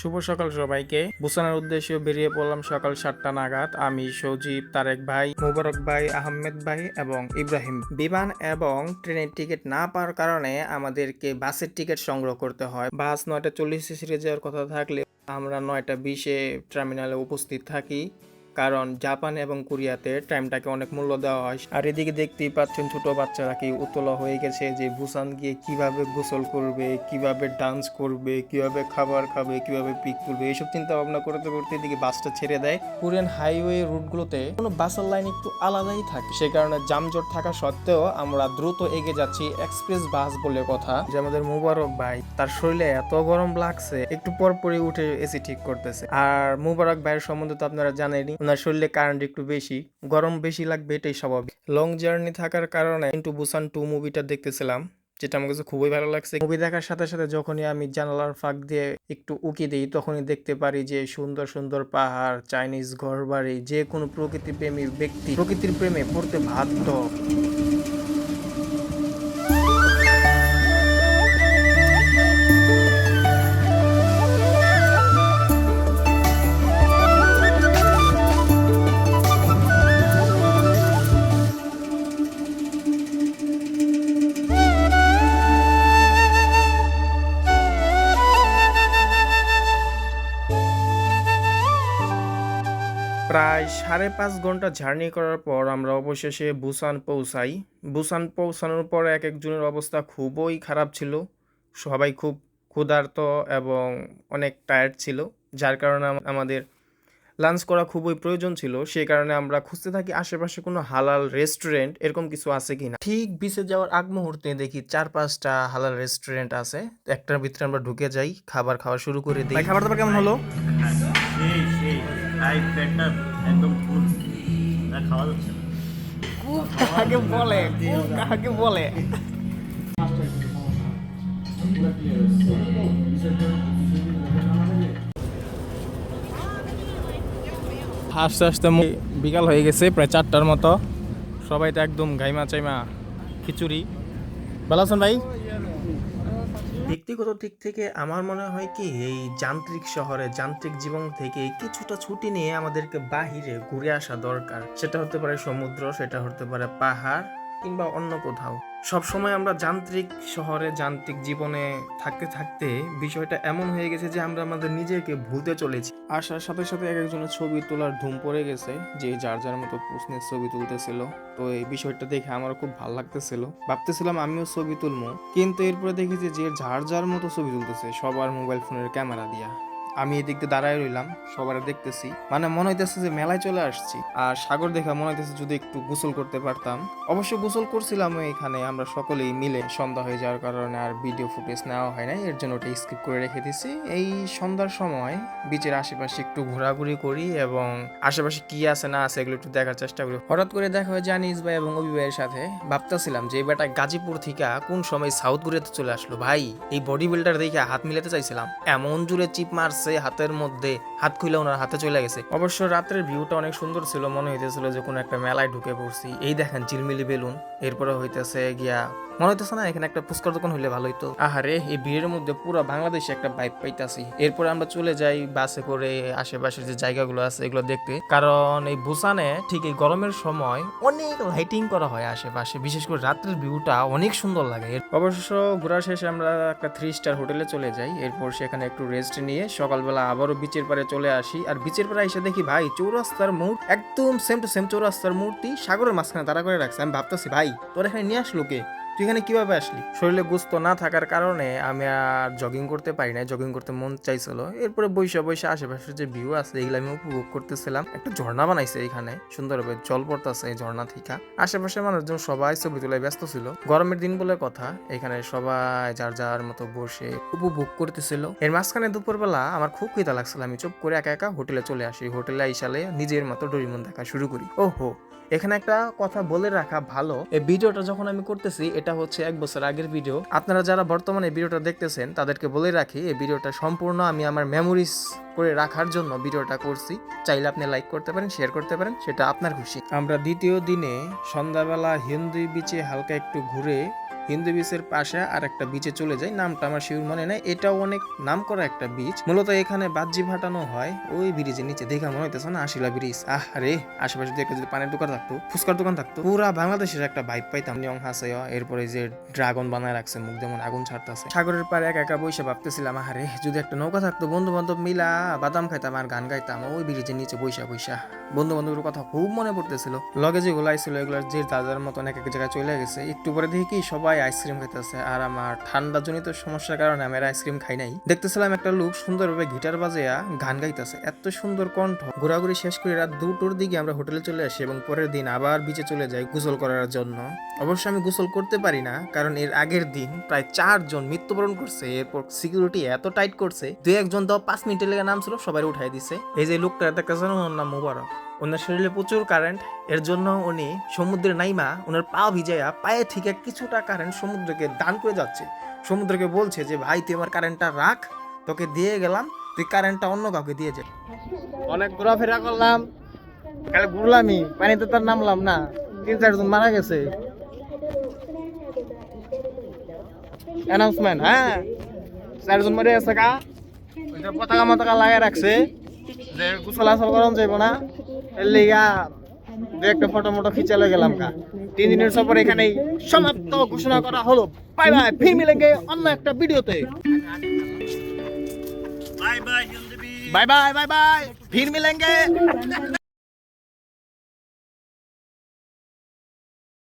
শুভ সকাল সবাইকে। বুসানের উদ্দেশ্যে বেরিয়ে পড়লাম সকাল সাতটা নাগাদ। আমি সজীব, তারেক ভাই, মুবারক ভাই, আহমেদ ভাই এবং ইব্রাহিম। বিমান এবং ট্রেনের টিকিট না পাওয়ার কারণে আমাদেরকে বাসের টিকিট সংগ্রহ করতে হয়। বাস নয়টা চল্লিশে সিরিজ যাওয়ার কথা থাকলে আমরা নয়টা বিশে টার্মিনালে উপস্থিত থাকি। কারণ জাপান এবং কোরিয়াতে টাইমটাকে অনেক মূল্য দেওয়া হয়। আর এদিকে দেখতেই পাচ্ছেন ছোট বাচ্চারা কি উতলা হয়ে গেছে যে বুসান গিয়ে কীভাবে গোসল করবে, কীভাবে ডান্স করবে, কীভাবে খাবার খাবে, কীভাবে পিক করবে এইসব চিন্তা ভাবনা করতে করতে এদিকে বাসটা ছেড়ে দেয়। কোরিয়ান হাইওয়ে রুটগুলোতে কোনো বাসের লাইন একটু আলাদাই থাকে। সে কারণে যানজট থাকা সত্ত্বেও আমরা দ্রুত এগিয়ে যাচ্ছি এক্সপ্রেস বাস বলে কথা। যে আমাদের মুবারক ভাই, তার শরীরে এত গরম লাগছে, একটু পর পরই উঠে এসি ঠিক করতেছে। আর মুবারক ভাইয়ের সম্বন্ধে তো আপনারা জানেনই ওনার শরীরে কারেন্ট একটু বেশি, গরম বেশি লাগবে এটাই স্বাভাবিক। লং জার্নি থাকার কারণে ইন্টু বুসান টু মুভিটা দেখতেছিলাম, যেটা আমার কাছে খুবই ভালো লাগছে। মুভি দেখার সাথে সাথে যখনই আমি জানালার ফাঁক দিয়ে একটু উঁকি দিই, তখনই দেখতে পারি যে সুন্দর সুন্দর পাহাড় চাইনিজ ঘর বাড়ি যে কোনো প্রকৃতি প্রেমী ব্যক্তি, প্রকৃতির প্রেমে পড়তে বাধ্য। প্রায় সাড়ে পাঁচ ঘণ্টা জার্নি করার পর আমরা অবশেষে বুসান পৌঁছাই। বুসান পৌঁছানোর পর এক একজনের অবস্থা খুবই খারাপ ছিল। সবাই খুব ক্ষুধার্ত এবং অনেক টায়ার্ড ছিল যার কারণে আমাদের লাঞ্চ করা খুবই প্রয়োজন ছিল। সেই কারণে আমরা খুঁজতে থাকি আশেপাশে কোনো হালাল রেস্টুরেন্ট এরকম কিছু আছে কি না ঠিক বিচে যাওয়ার আগ মুহূর্তে দেখি চার পাঁচটা হালাল রেস্টুরেন্ট আছে। একটার ভিতরে আমরা ঢুকে যাই খাবার খাওয়া শুরু করে দিই। খাবার দাবার কেমন হলো? খাওয়া যাচ্ছে কাকে বলে? কাকে বলে? আস্তে আস্তে বিকাল হয়ে গেছে প্রায় চারটার মতো। সবাই তো একদম গাইমা চাইমা খিচুড়ি। ভালো ভাই? ব্যক্তিগত দিক থেকে আমার মনে হয় কি, এই যান্ত্রিক শহরে, যান্ত্রিক জীবন থেকে কিছুটা ছুটি নিয়ে আমাদেরকে বাহিরে ঘুরে আসা দরকার। সেটা হতে পারে সমুদ্র, সেটা হতে পারে পাহাড় কিংবা অন্য কোথাও। সব সময় আমরা যান্ত্রিক শহরে, যান্ত্রিক জীবনে থাকতে থাকতে বিষয়টা এমন হয়ে গেছে যে আমরা আমাদের নিজেকে ভুলতে চলেছি। আসার সাথে সাথে এক একজনের ছবি তোলার ধুম পড়ে গেছে, যে যার যার মতো প্রশ্নের ছবি তুলতেছিল। তো এই বিষয়টা দেখে আমার খুব ভালো লাগতেছিল। ভাবতেছিলাম আমিও ছবি তুলবো। কিন্তু এরপরে দেখেছি যে যার যার মতো ছবি তুলতেছে সবার মোবাইল ফোনের ক্যামেরা দিয়া। আমি এদিক দিয়ে দাঁড়ায় রইলাম, সবার দেখতেছি। মানে মনে হইতেছে যে মেলায় চলে আসছি। আর সাগর দেখা মনে হইতেছে যদি একটু গোসল করতে পারতাম। অবশ্য গোসল করছিলাম এখানে, আমরা সকলেই মিলে সন্ধ্যা হয়ে যাওয়ার কারণে আর ভিডিও ফুটেজ নেওয়া হয় না এর জন্য ওটা স্কিপ করে রেখে দিছি। এই সন্ধ্যার সময় বিচের আশেপাশে একটু ঘোরাঘুরি করি এবং আশেপাশে কি আছে না আছে এগুলো একটু দেখার চেষ্টা করি। হঠাৎ করে দেখা হয় জানিস ভাই এবং অভি ভাইয়ের সাথে ভাবতেছিলাম যে বেটা গাজীপুর থেকে কোন সময় সাউথ কোরিয়াতে চলে আসলো। ভাই, এই বডি বিল্ডার দেখে হাত মিলাতে চাইছিলাম। এমন জুড়ে চিপ মারছে হাতের মধ্যে, হাত খুলে ওনার হাতে চলে গেছে। অবশ্য রাত্রের ভিউটা অনেক সুন্দর ছিল, মনে হইতেছিল যে কোনো একটা মেলায় ঢুকে পড়ছি। এই দেখেন, চিলমিলি বেলুন, এরপরে হইতেছে গিয়া, মনে হইতেছে না, এখানে একটা ফুচকার দোকান হইলে ভালো হইতো আহারে, এই ভিড়ের মধ্যে পুরো বাংলাদেশে একটা বাইক পাইতাছি। এরপরে আমরা চলে যাই বাসে করে আশেপাশের যে জায়গাগুলো আছে, এগুলো দেখতে। কারণ এই বুসানে ঠিক এই গরমের সময় অনেক লাইটিং করা হয় আশেপাশে। বিশেষ করে রাত্রের ভিউটা অনেক সুন্দর লাগে। অবশ্য ঘোরা শেষে আমরা একটা থ্রি স্টার হোটেলে চলে যাই। এরপর সেখানে একটু রেস্ট নিয়ে সকালবেলা আবারও বিচের পারে চলে আসি। আর বিচের পারে এসে দেখি ভাই চৌরাস্তার মূর্তি, একদম সেম টু সেম চৌরাস্তার মূর্তি সাগরের মাঝখানে তারা করে রাখছে। আমি ভাবতেছি, ভাই, তোর এখানে নিয়ে আসলো কে? তুই এখানে কীভাবে আসলি? শরীরে গুস্ত না থাকার কারণে আমি আর জগিং করতে পারি না জগিং করতে মন চাইছিল। এরপরে বৈশা বৈশা আশেপাশে যে ভিউ আছে, এগুলো আমি উপভোগ করতেছিলাম। একটা ঝর্ণা বানাইছে এখানে। সুন্দরভাবে জল পড়তেছে এই ঝর্ণা থেকে। আশেপাশে মানুষজন সবাই ছবি তোলায় ব্যস্ত ছিল। গরমের দিন বলে কথা, এখানে সবাই যার যার মতো বসে উপভোগ করতেছিল। এর মাঝখানে দুপুরবেলা আমার খুব খিদা লাগছিল। আমি চুপ করে একা একা হোটেলে চলে আসি। হোটেলে আইসালে নিজের মতো ডরিমন দেখা শুরু করি। ওহো, এখানে একটা কথা বলে রাখা ভালো। এই ভিডিওটা যখন আমি করতেছি এটা হচ্ছে এক বছর আগের ভিডিও। আপনারা যারা বর্তমানে ভিডিওটা দেখতেছেন, তাদেরকে বলে রাখি, এই ভিডিওটা সম্পূর্ণ আমি আমার মেমোরিজ করে রাখার জন্য ভিডিওটা করছি। চাইলে আপনি লাইক করতে পারেন শেয়ার করতে পারেন, সেটা আপনার খুশি। আমরা দ্বিতীয় দিনে সন্ধ্যাবেলা হিন্দু বিচে হালকা একটু ঘুরে হিন্দু বিচের পাশে আর একটা বিচে চলে যাই নামটা আমার শিউর মনে নেই। এটাও অনেক নাম করা একটা বিচ। মূলত এখানে বাজি ফাটানো হয় ওই ব্রিজের নিচে। দেখা মনে হইতেছে না, আশিলা ব্রিজ আহ রে আশেপাশে দেখে যদি পানির দোকান থাকতো, ফুচকার দোকান থাকতো, পুরা বাংলাদেশের একটা ভাইব পাইতাম। নিয়ং হাসে এরপরে যে ড্রাগন বানায় রাখছে, মুখ যেমন আগুন ছাড়তেছে। সাগরের পারে একা একা বসে ভাবতেছিলাম আরে যদি একটা নৌকা থাকতো বন্ধু বান্ধব মিলা বাদাম খাইতাম আর গান গাইতাম, ওই ব্রিজের নিচে বৈশা বৈশা বন্ধু বান্ধবের কথা খুব মনে পড়তেছিল। লগে যেগুলো আইছিল এগুলো যে দাদার মতন এক এক জায়গায় চলে গেছে। একটু পরে দেখি কি সবাই আইসক্রিম খাইতেছে। আর আমার ঠান্ডা জনিত সমস্যার কারণে আমি আইসক্রিম খাই নাই। দেখতেছিলাম একটা লোক সুন্দরভাবে গিটার বাজাইয়া গান গাইতেছে। এত সুন্দর কণ্ঠ। ঘোরাঘুরি শেষ করে রাত দুটোর দিকে আমরা হোটেলে চলে আসি এবং পরের দিন আবার বিচে চলে যাই গোসল করার জন্য। অবশ্য আমি গোসল করতে পারি না, কারণ এর আগের দিন প্রায় চারজন মৃত্যুবরণ করছে। এরপর সিকিউরিটি এত টাইট করছে, দুই একজন তো পাঁচ মিনিটের লেগে নাম ছিল সবাই উঠাই দিছে। এই যে লোকটা দেখতেছেন, ওনার নাম মুবারক। ওনার শরীরে প্রচুর কারেন্ট এর জন্য উনি সমুদ্রে নাইমা ওনার পা ভিজাইয়া পায়ে থেকে কিছুটা কারেন্ট সমুদ্রকে দান করে যাচ্ছে। সমুদ্রকে বলছে যে, ভাই, তুই আমার কারেন্টটা রাখ, তোকে দিয়ে গেলাম, তুই কারেন্টটা অন্য কাউকে দিয়ে যা। অনেক ঘোরাফেরা করলাম। খালি ঘুরলামই, পানিতে তার নামলাম না, তিন চারজন মারা গেছে। অ্যানাউন্সমেন্ট হ্যাঁ? চারজন মরে গেছে কা পতাকা মতাকা লাগিয়ে রাখছে, যে গোসল আসল করন যাইব না। লিগা দু একটা ফটো মোটো খিচালে গেলাম কা তিন দিনের সফর এখানেই সমাপ্ত ঘোষণা করা হলো। বাই বাই ফির মিলেঙ্গে অন্য একটা ভিডিওতে। Bye bye bye bye bye bye ফির মিলেঙ্গে